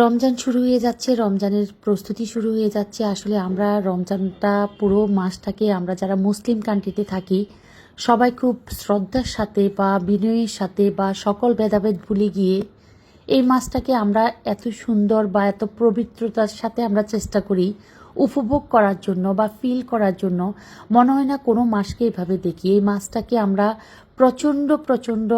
রমজান শুরু হয়ে যাচ্ছে, রমজানের প্রস্তুতি শুরু হয়ে যাচ্ছে। আসলে আমরা রমজানটা পুরো মাসটাকে আমরা যারা মুসলিম কান্ট্রিতে থাকি, সবাই খুব শ্রদ্ধার সাথে বা বিনয়ের সাথে বা সকল ভেদাভেদ ভুলে গিয়ে এই মাসটাকে আমরা এত সুন্দর বা এত পবিত্রতার সাথে আমরা চেষ্টা করি উপভোগ করার জন্য বা ফিল করার জন্য। মনে হয় না কোনো মাসকে এভাবে দেখি। এই মাসটাকে আমরা প্রচণ্ড প্রচণ্ড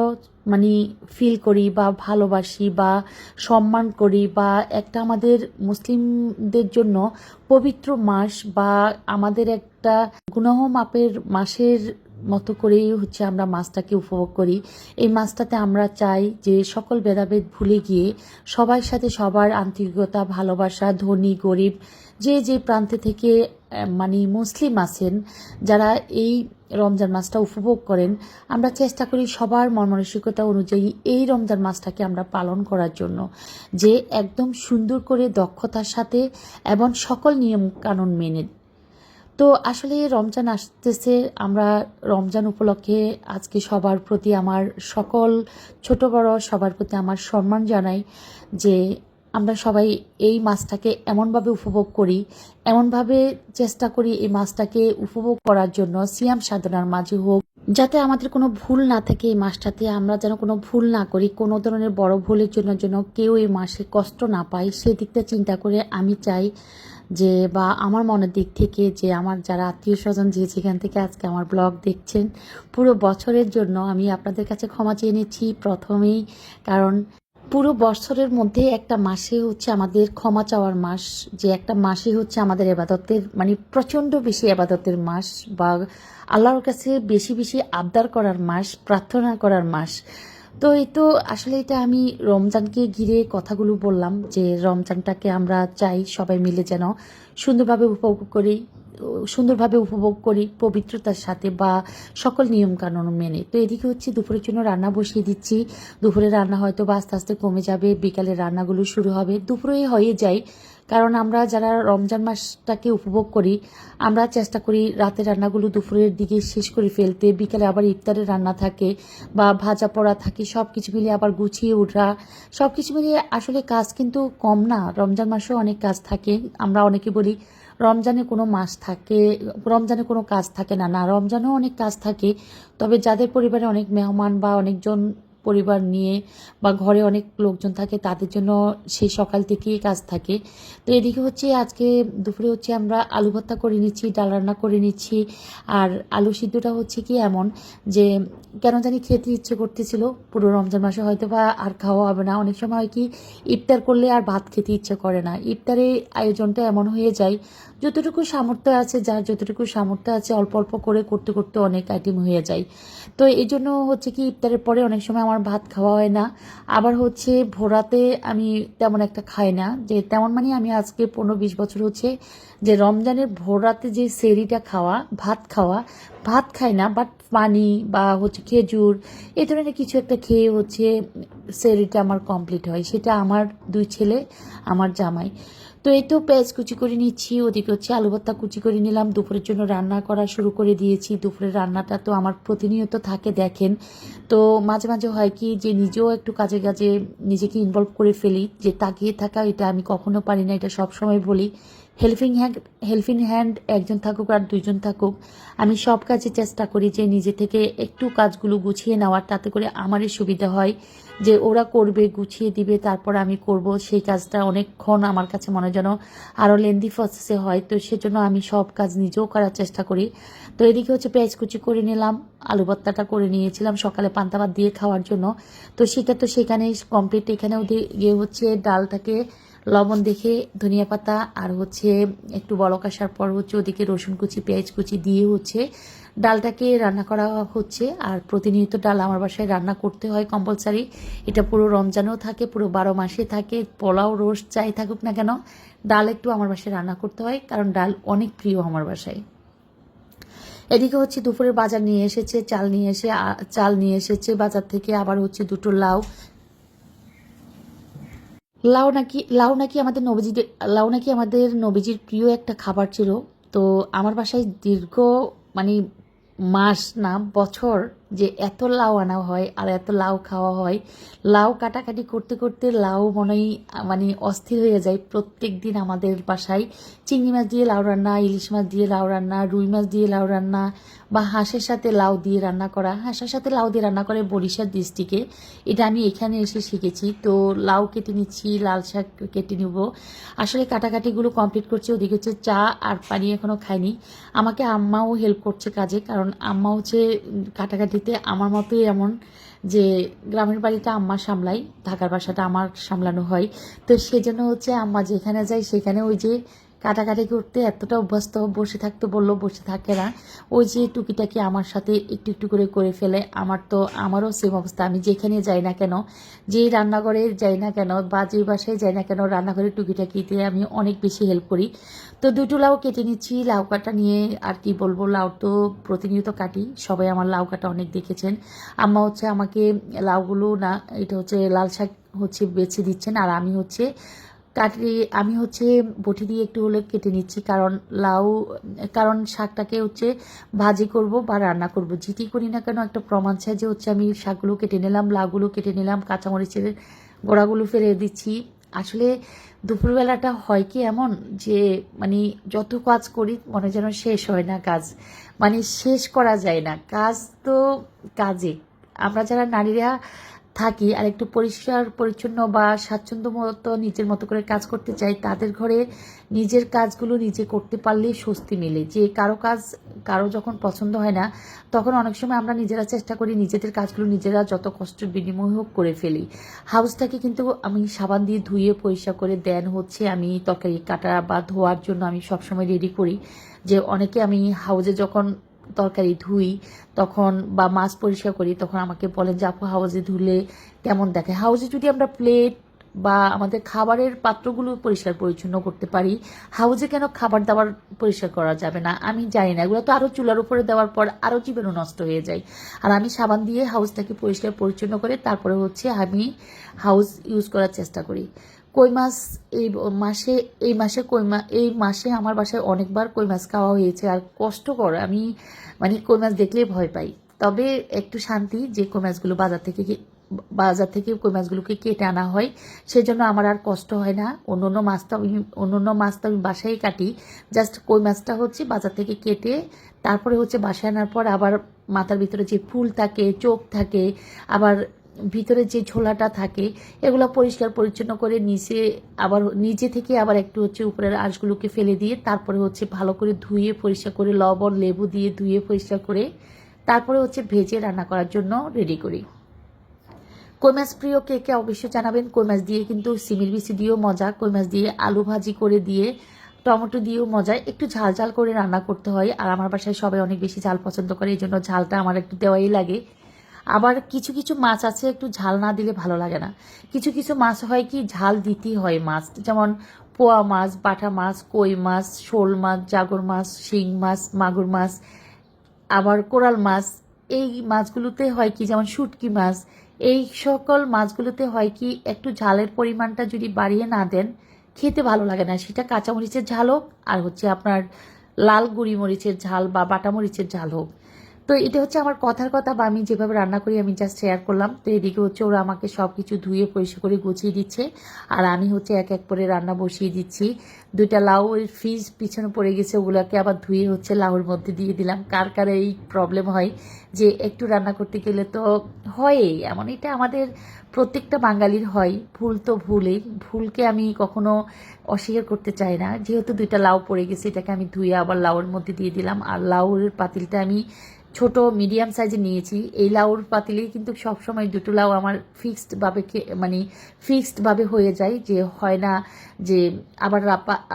মানে ফিল করি বা ভালোবাসি বা সম্মান করি বা একটা আমাদের মুসলিমদের জন্য পবিত্র মাস বা আমাদের একটা গুণহ মাপের মাসের মতো করেই হচ্ছে আমরা মাছটাকে উপভোগ করি। এই মাছটাতে আমরা চাই যে সকল ভেদাভেদ ভুলে গিয়ে সবার সাথে সবার আন্তরিকতা, ভালোবাসা, ধনী, গরিব, যে যে প্রান্তে থেকে মানে মুসলিম আছেন, যারা এই রমজান মাসটা উপভোগ করেন, আমরা চেষ্টা করি সবার মন মানসিকতা অনুযায়ী এই রমজান মাসটাকে আমরা পালন করার জন্য যে একদম সুন্দর করে দক্ষতার সাথে এবং সকল নিয়ম কানুন মেনে। তো আসলে রমজান আসতেছে, আমরা রমজান উপলক্ষে আজকে সবার প্রতি আমার সকল ছোট বড় সবার প্রতি আমার সম্মান জানাই যে আমরা সবাই এই মাছটাকে এমনভাবে উপভোগ করি, এমনভাবে চেষ্টা করি এই মাছটাকে উপভোগ করার জন্য, সিয়াম সাধনার মাঝে হোক। যাতে আমাদের কোনো ভুল না থাকে এই মাছটাতে, আমরা যেন কোনো ভুল না করি, কোনো ধরনের বড় ভুলের জন্য যেন কেউ এই মাসে কষ্ট না পায়, সেদিকটা চিন্তা করে আমি চাই যে, বা আমার মনের দিক থেকে যে, আমার যারা আত্মীয় স্বজন যে যেখান থেকে আজকে আমার ব্লগ দেখছেন, পুরো বছরের জন্য আমি আপনাদের কাছে ক্ষমা চেয়ে নিচ্ছি প্রথমেই, কারণ পুরো বছরের মধ্যে একটা মাসে হচ্ছে আমাদের ক্ষমা চাওয়ার মাস, যে একটা মাসে হচ্ছে আমাদের এবাদতের মানে প্রচণ্ড বেশি এবাদতের মাস বা আল্লাহর কাছে বেশি বেশি আবদার করার মাস, প্রার্থনা করার মাস। তো এই তো আসলে এটা আমি রমজানকে ঘিরে কথাগুলো বললাম যে রমজানটাকে আমরা চাই সবাই মিলে যেন সুন্দরভাবে উপভোগ করি। সুন্দরভাবে উপভোগ করি পবিত্রতার সাথে বা সকল নিয়ম কানুন মেনে। তো এদিকে হচ্ছে দুপুরের জন্য রান্না বসিয়ে দিচ্ছি। দুপুরে রান্না হয়তো বা আস্তে আস্তে কমে যাবে, বিকালে রান্নাগুলো শুরু হবে। দুপুরে হয়ে যায়, কারণ আমরা যারা রমজান মাসটাকে উপভোগ করি, আমরা চেষ্টা করি রাতের রান্নাগুলো দুপুরের দিকে শেষ করে ফেলতে। বিকালে আবার ইফতারের রান্না থাকে বা ভাজা পড়া থাকে সব কিছু মিলিয়ে আবার গুছিয়ে ওঠা। সব কিছু মিলিয়ে আসলে কাজ কিন্তু কম না। রমজান মাসেও অনেক কাজ থাকে। আমরা অনেকে বলি রমজানে কোনো মাস থাকে, রমজানে কোনো কাজ থাকে না। না, রমজানেও অনেক কাজ থাকে, তবে যাদের পরিবারে অনেক মেহমান বা অনেকজন পরিবার নিয়ে বা ঘরে অনেক লোকজন থাকে, তাদের জন্য সেই সকাল থেকেই কাজ থাকে। তো এদিকে হচ্ছে আজকে দুপুরে হচ্ছে আমরা আলু ভর্তা করে নিচ্ছি, ডাল রান্না করে নিচ্ছি। আর আলু সিদ্ধটা হচ্ছে কি এমন যে, কেন জানি খেতে ইচ্ছে করতেছিল। পুরো রমজান মাসে হয়তো বা আর খাওয়া হবে না। অনেক সময় হয় কি, ইফতার করলে আর ভাত খেতে ইচ্ছে করে না। ইফতারে আয়োজনটা এমন হয়ে যায়, যতটুকু সামর্থ্য আছে, যার যতটুকু সামর্থ্য আছে, অল্প অল্প করে করতে করতে অনেক আইটেম হয়ে যায়। তো এই জন্য হচ্ছে কি ইফতারের পরে অনেক সময় আমার ভাত খাওয়া হয় না। আবার হচ্ছে ভোরাতে আমি তেমন একটা খাই না। যে তেমন মানে আমি আজকে পনেরো বিশ বছর হচ্ছে যে রমজানের ভোরাতে যে সেরিটা খাওয়া, ভাত খাওয়া, ভাত খাই না বাট পানি বা হচ্ছে খেজুর এই ধরনের কিছু একটা খেয়ে হচ্ছে সেরিটা আমার কমপ্লিট হয়। সেটা আমার দুই ছেলে, আমার জামাই। তো এই তো পেঁয়াজ কুচি করে নিচ্ছি, ওদিকে হচ্ছে আলু ভর্তা কুচি করে নিলাম। দুপুরের জন্য রান্না করা শুরু করে দিয়েছি। দুপুরের রান্নাটা তো আমার প্রতিনিয়ত থাকে, দেখেন। তো মাঝে মাঝে হয় কি যে নিজেও একটু কাজে কাজে নিজেকে ইনভলভ করে ফেলি। যে তাকিয়ে থাকা, এটা আমি কখনো পারি না, এটা সবসময় বলি। হেল্পিং হ্যান্ড হেল্পিং হ্যান্ড একজন থাকুক আর দুইজন থাকুক, আমি সব কাজে চেষ্টা করি যে নিজে থেকে একটু কাজগুলো গুছিয়ে নেওয়ার, তাতে করে আমারই সুবিধা হয় যে ওরা করবে, গুছিয়ে দিবে, তারপর আমি করব। সেই কাজটা অনেকক্ষণ আমার কাছে মনে যেন আরও লেন্দি প্রসেসে হয়। তো সেজন্য আমি সব কাজ নিজেও করার চেষ্টা করি। তো এদিকে হচ্ছে পেঁয়াজ কুচি করে নিলাম, আলু ভর্তাটা করে নিয়েছিলাম সকালে পান্তা ভাত দিয়ে খাওয়ার জন্য। তো সেটা তো সেখানে কমপ্লিট এখানে ওদিকে হচ্ছে ডালটাকে লবণ দেখে ধনিয়া পাতা আর হচ্ছে একটু বলক আসার পর হচ্ছে ওদিকে রসুন কুচি, পেঁয়াজ কুচি দিয়ে হচ্ছে ডালটাকে রান্না করা হচ্ছে। আর প্রতিনিয়ত ডাল আমার বাসায় রান্না করতে হয় কম্পালসারি এটা পুরো রমজানেও থাকে, পুরো বারো মাসে থাকে, পোলাও, রোস্ট চাই থাকুক না কেন, ডাল একটু আমার বাসায় রান্না করতে হয়, কারণ ডাল অনেক প্রিয় আমার বাসায়। এদিকে হচ্ছে দুপুরের বাজার নিয়ে এসেছে, চাল নিয়ে এসে চাল নিয়ে এসেছে, বাজার থেকে আবার হচ্ছে দুটো লাউ লাউ নাকি লাউ নাকি আমাদের নবীজি লাউ নাকি আমাদের নবীজির প্রিয় একটা খাবার ছিল। তো আমার বাসায় দীর্ঘ মানে মাস না, বছর যে এত লাউ আনা হয় আর এত লাউ খাওয়া হয় লাউ কাটাকাটি করতে করতে লাউ মনে মানে অস্থির হয়ে যায়। প্রত্যেক দিন আমাদের বাসায় চিংড়ি মাছ দিয়ে লাউ রান্না ইলিশ মাছ দিয়ে লাউ রান্না রুই মাছ দিয়ে লাউ রান্না বা হাঁসের সাথে লাউ দিয়ে রান্না করা। হাঁসের সাথে লাউ দিয়ে রান্না করে বরিশাল ডিস্ট্রিক্টে। এটা আমি এখানে এসে শিখেছি। তো লাউ কেটে নিচ্ছি লাল শাক কেটে নিব। আসলে কাটাকাটিগুলো কমপ্লিট করছি ওদিকে হচ্ছে চা আর পানি এখনও খাইনি। আমাকে আম্মাও হেল্প করছে কাজে কারণ আম্মা হচ্ছে উম, কাটাকাটিতে আমার মতোই এমন যে গ্রামের বাড়িটা আম্মা সামলাই, ঢাকার বাসাটা আমার সামলানো হয়। তো সেজন্য হচ্ছে আম্মা যেখানে যায় সেখানে ওই যে কাটাকাটি করতে এতটা অভ্যস্ত বসে থাকতে বলল বসে থাকে না। ওই যে টুকিটাকি আমার সাথে একটু একটু করে করে ফেলে, আমার তো, আমারও সেম অবস্থা। আমি যেখানে যাই না কেন, যেই রান্নাঘরে যাই না কেন, বা যেই বাসায় যাই না কেন, রান্নাঘরে টুকিটাকিতে আমি অনেক বেশি হেল্প করি। তো দুটো লাউ কেটে নিচ্ছি, লাউ কাটা নিয়ে আর কি বলব, লাউ তো প্রতিনিয়ত কাটি, সবাই আমার লাউ কাটা অনেক দেখেছেন। আম্মা হচ্ছে আমাকে লাউগুলো না, এটা হচ্ছে লাল শাক হচ্ছে বেছে দিচ্ছেন, আর আমি হচ্ছে কাটি আমি হচ্ছে বটি দিয়ে একটু হলে কেটে নিচ্ছি, কারণ লাউ, কারণ শাকটাকে হচ্ছে ভাজি করব বা রান্না করব। যেটি করি না কেন, একটা প্রমাণ চাই যে হচ্ছে আমি শাকগুলো কেটে নিলাম, লাউগুলো কেটে নিলাম, কাঁচামরিচের গোড়াগুলো ফেলে দিচ্ছি। আসলে দুপুরবেলাটা হয় কি এমন যে মানে যত কাজ করি, মনে যেন শেষ হয় না কাজ। মানে শেষ করা যায় না। কাজ তো কাজে। আমরা যারা নারীরা থাকি আর একটু পরিষ্কার, পরিচ্ছন্ন বা স্বাচ্ছন্দ্য মতো নিজের মতো করে কাজ করতে চাই, তাদের ঘরে নিজের কাজগুলো নিজে করতে পারলেই স্বস্তি মেলে। যে কারও কাজ কারও যখন পছন্দ হয় না, তখন অনেক সময় আমরা নিজেরা চেষ্টা করি নিজেদের কাজগুলো নিজেরা যত কষ্টের বিনিময় হোক করে ফেলি। হাউসটাকে কিন্তু আমি সাবান দিয়ে ধুয়ে পরিষ্কার করে দেন হচ্ছে আমি তরকারি কাটা বা ধোয়ার জন্য আমি সবসময় রেডি করি। যে অনেকে আমি হাউজে যখন তরকারি ধুই, তখন বা মাছ পরিষ্কার করি, তখন আমাকে বলেন যে, আপু, হাউজে ধুলে কেমন দেখে? হাউজে যদি আমরা প্লেট বা আমাদের খাবারের পাত্রগুলো পরিষ্কার পরিচ্ছন্ন করতে পারি, হাউজে কেন খাবার দাবার পরিষ্কার করা যাবে না? আমি জানি না, এগুলো তো আরও চুলার উপরে দেওয়ার পর আরও জীবাণু নষ্ট হয়ে যায়। আর আমি সাবান দিয়ে হাউসটাকে পরিষ্কার পরিচ্ছন্ন করে তারপরে হচ্ছে আমি হাউস ইউজ করার চেষ্টা করি। কই মাছ এই মাসে এই মাসে কই মা, এই মাসে আমার বাসায় অনেকবার কই মাছ খাওয়া হয়েছে আর কষ্টকর আমি মানে কই মাছ দেখলেই ভয় পাই। তবে একটু শান্তি যে কই মাছগুলো বাজার থেকে বাজার থেকে কই মাছগুলোকে কেটে আনা হয়, সেজন্য আমার আর কষ্ট হয় না। অন্য অন্য মাছ তো আমি অন্য অন্য মাছ তো আমি বাসায় কাটি। জাস্ট কই মাছটা হচ্ছে বাজার থেকে কেটে, তারপরে হচ্ছে বাসায় আনার পর আবার মাথার ভিতরে যে ফুল থাকে, চোখ থাকে, আবার ভিতরে যে ঝোলাটা থাকে, এগুলো পরিষ্কার পরিচ্ছন্ন করে নিচে আবার, নিচে থেকে আবার একটু হচ্ছে উপরের আঁশগুলোকে ফেলে দিয়ে তারপরে হচ্ছে ভালো করে ধুয়ে পরিষ্কার করে লবণ, লেবু দিয়ে ধুয়ে পরিষ্কার করে তারপরে হচ্ছে ভেজে রান্না করার জন্য রেডি করি। কই মাছ প্রিয় কে কে অবশ্যই জানাবেন। কই মাছ দিয়ে কিন্তু সিমির বিচি দিয়েও মজা। কই মাছ দিয়ে আলু ভাজি করে দিয়ে, টমেটো দিয়েও মজা। একটু ঝাল ঝাল করে রান্না করতে হয়। আর আমার বাসায় সবাই অনেক বেশি ঝাল পছন্দ করে এই জন্য ঝালটা আমার একটু দেওয়াই লাগে। আবার কিছু কিছু মাছ আছে, একটু ঝাল না দিলে ভালো লাগে না। কিছু কিছু মাছ হয় কি, ঝাল দিতেই হয় মাছ। যেমন পোয়া মাছ, বাটা মাছ, কই মাছ, শোল মাছ, জাগর মাছ, শিং মাছ, মাগুর মাছ, আবার কোরাল মাছ। এই মাছগুলোতে হয় কি, যেমন শুটকি মাছ। এই সকল মাছগুলোতে হয় কি, একটু ঝালের পরিমাণটা যদি বাড়িয়ে না দেন, খেতে ভালো লাগে না। সেটা কাঁচামরিচের ঝাল হোক, আর হচ্ছে আপনার লাল গুঁড়ি মরিচের ঝাল বা বাটা মরিচের ঝাল হোক। তো এটা হচ্ছে আমার কথার কথা বা আমি যেভাবে রান্না করি, আমি জাস্ট শেয়ার করলাম। তো এদিকে হচ্ছে ওরা আমাকে সব কিছু ধুয়ে পরিষ্কার করে গুছিয়ে দিচ্ছে। আর আমি হচ্ছে এক এক করে রান্না বসিয়ে দিচ্ছি। দুইটা লাউ ফ্রিজ পিছনে পড়ে গেছে, ওগুলোকে আবার ধুয়ে হচ্ছে লাউর মধ্যে দিয়ে দিলাম। কার কার এই প্রবলেম হয়? যে একটু রান্না করতে গেলে তো হয়ই। এমন এটা আমাদের প্রত্যেকটা বাঙালির হয়। ভুল তো ভুলই। ভুলকে আমি কখনো অস্বীকার করতে চাই না। যেহেতু দুইটা লাউ পড়ে গেছে, এটাকে আমি ধুয়ে আবার লাউর মধ্যে দিয়ে দিলাম। আর লাউর পাতিলটা আমি ছোট মিডিয়াম সাইজে নিয়েছি। এই লাউর পাতিলেই কিন্তু সবসময় দুটো লাউ আমার ফিক্সড ভাবে মানে ফিক্সড ভাবে হয়ে যায় যে হয় না যে আবার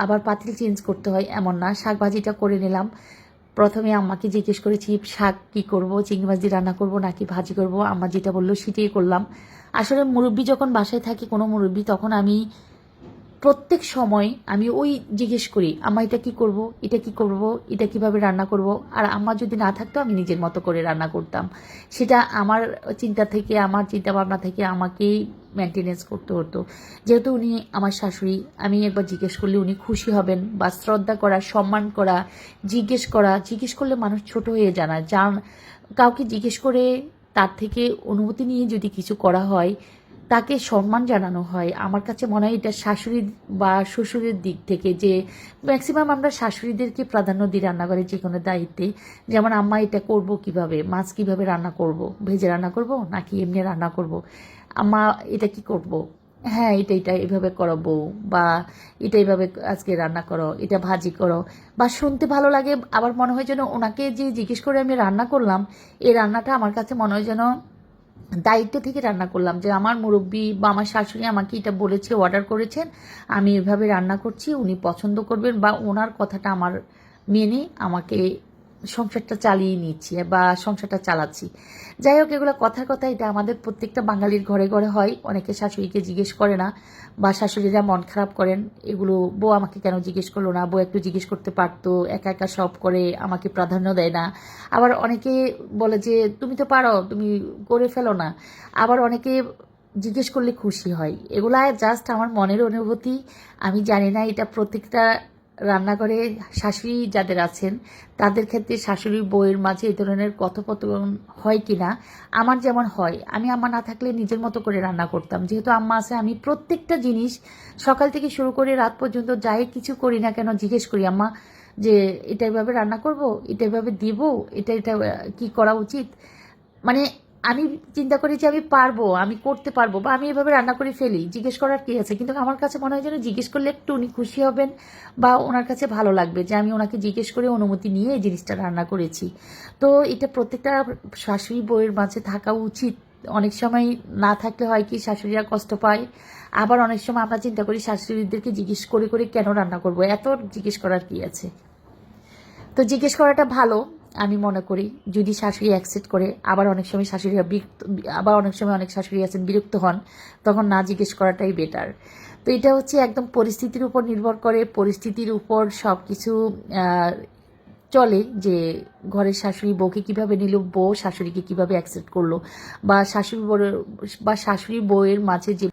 আবার পাতিল চেঞ্জ করতে হয়, এমন না। শাক ভাজিটা করে নিলাম। প্রথমে আমাকে জিজ্ঞেস করেছি, শাক কি করব? চিংড়ি মাছ দিয়ে রান্না করব নাকি ভাজি করব? আমার যেটা বলল, সেটাই করলাম। আসলে মুরব্বী যখন বাসায় থাকে কোনো মুরব্বী, তখন আমি প্রত্যেক সময় আমি ওই জিজ্ঞেস করি, আম্মা, এটা কি করব? এটা কি করব? এটা কীভাবে রান্না করব? আর আম্মা যদি না থাকতো, আমি নিজের মতো করে রান্না করতাম। সেটা আমার চিন্তা থেকে, আমার চিন্তা ভাবনা থেকে আমাকেই মেনটেনেন্স করতে হতো। যেহেতু উনি আমার শাশুড়ি, আমি একবার জিজ্ঞেস করলে উনি খুশি হবেন বা শ্রদ্ধা করা, সম্মান করা, জিজ্ঞেস করা, জিজ্ঞেস করলে মানুষ ছোট হয়ে জানা যান কাউকে জিজ্ঞেস করে তার থেকে অনুমতি নিয়ে যদি কিছু করা হয় তাকে সম্মান জানানো হয়। আমার কাছে মনে হয় এটা শাশুড়ি বা শ্বশুরের দিক থেকে যে ম্যাক্সিমাম আমরা শাশুড়িদেরকে প্রাধান্য দিই রান্নাঘরে যে কোনো দায়িত্বে। যেমন, আম্মা, এটা করব কীভাবে? মাছ কীভাবে রান্না করব? ভেজে রান্না করব নাকি এমনি রান্না করব? আম্মা, এটা কি করব? হ্যাঁ এটা এটা, এভাবে করো বউ। বা, এটা এইভাবে আজকে রান্না করো। এটা, ভাজি করো। বা, শুনতে ভালো লাগে। আবার মনে হয় যেন ওনাকে যে জিজ্ঞেস করে আমি রান্না করলাম, এই রান্নাটা আমার কাছে মনে হয় যেন দায়িত্ব থেকে রান্না করলাম যে আমার মুরব্বী বা আমার শাশুড়ি আমাকে এটা বলেছে অর্ডার করেছেন, আমি এভাবে রান্না করছি, উনি পছন্দ করবেন বা ওনার কথাটা আমার মেনে আমাকে সংসারটা চালিয়ে নিচ্ছি বা সংসারটা চালাচ্ছি। যাই হোক, এগুলো কথার কথা, এটা আমাদের প্রত্যেকটা বাঙালির ঘরে ঘরে হয়। অনেকে শাশুড়িকে জিজ্ঞেস করে না, বা শাশুড়িরা মন খারাপ করেন, এগুলো বউ আমাকে কেন জিজ্ঞেস করল না? বউ একটু জিজ্ঞেস করতে পারতো, একা একা সব করে আমাকে প্রাধান্য দেয় না। আবার অনেকে বলে যে, তুমি তো পারো, তুমি করে ফেলো না। আবার অনেকে জিজ্ঞেস করলে খুশি হয়। এগুলা জাস্ট আমার মনের অনুভূতি। আমি জানি না এটা প্রত্যেকটা রান্নাঘরে শাশুড়ি যাদের আছেন, তাদের ক্ষেত্রে শাশুড়ি বউয়ের মাঝে এই ধরনের কথোপকথন হয় কি না আমার যেমন হয়, আমি আমার না থাকলে নিজের মতো করে রান্না করতাম। যেহেতু আম্মা আছে, আমি প্রত্যেকটা জিনিস সকাল থেকে শুরু করে রাত পর্যন্ত যাই কিছু করি না কেন জিজ্ঞেস করি, আম্মা, যে এটা এভাবে রান্না করব? এটা এভাবে দিব? এটা এটা কি করা উচিত? মানে আমি চিন্তা করি যে আমি পারব, আমি করতে পারব বা আমি এভাবে রান্না করে ফেলি, জিজ্ঞেস করার কি আছে? কিন্তু আমার কাছে মনে হয় যেন জিজ্ঞেস করলে একটু উনি খুশি হবেন বা ওনার কাছে ভালো লাগবে যে আমি ওনাকে জিজ্ঞেস করে অনুমতি নিয়ে এই জিনিসটা রান্না করেছি। তো এটা প্রত্যেকটা শাশুড়ি বইয়ের মাঝে থাকা উচিত। অনেক সময় না থাকলে হয় কি শাশুড়িরা কষ্ট পায়, আবার অনেক সময় আমরা চিন্তা করি শাশুড়িদেরকে জিজ্ঞেস করে করে কেন রান্না করব? এত জিজ্ঞেস করার কি আছে? তো জিজ্ঞেস করাটা ভালো আমি মনে করি, যদি শাশুড়ি অ্যাকসেপ্ট করে, আবার অনেক সময় শাশুড়িরা বিরক্ত, আবার অনেক সময় অনেক শাশুড়ি আছেন, বিরক্ত হন, তখন না জিজ্ঞেস করাটাই বেটার তো এটা হচ্ছে একদম পরিস্থিতির উপর নির্ভর করে, পরিস্থিতির উপর সব কিছু চলে যে ঘরের শাশুড়ি বউকে কীভাবে নিল, বউ শাশুড়িকে কীভাবে অ্যাকসেপ্ট করল, বা শাশুড়ি বউয়ের বা শাশুড়ি বউয়ের মাঝে যে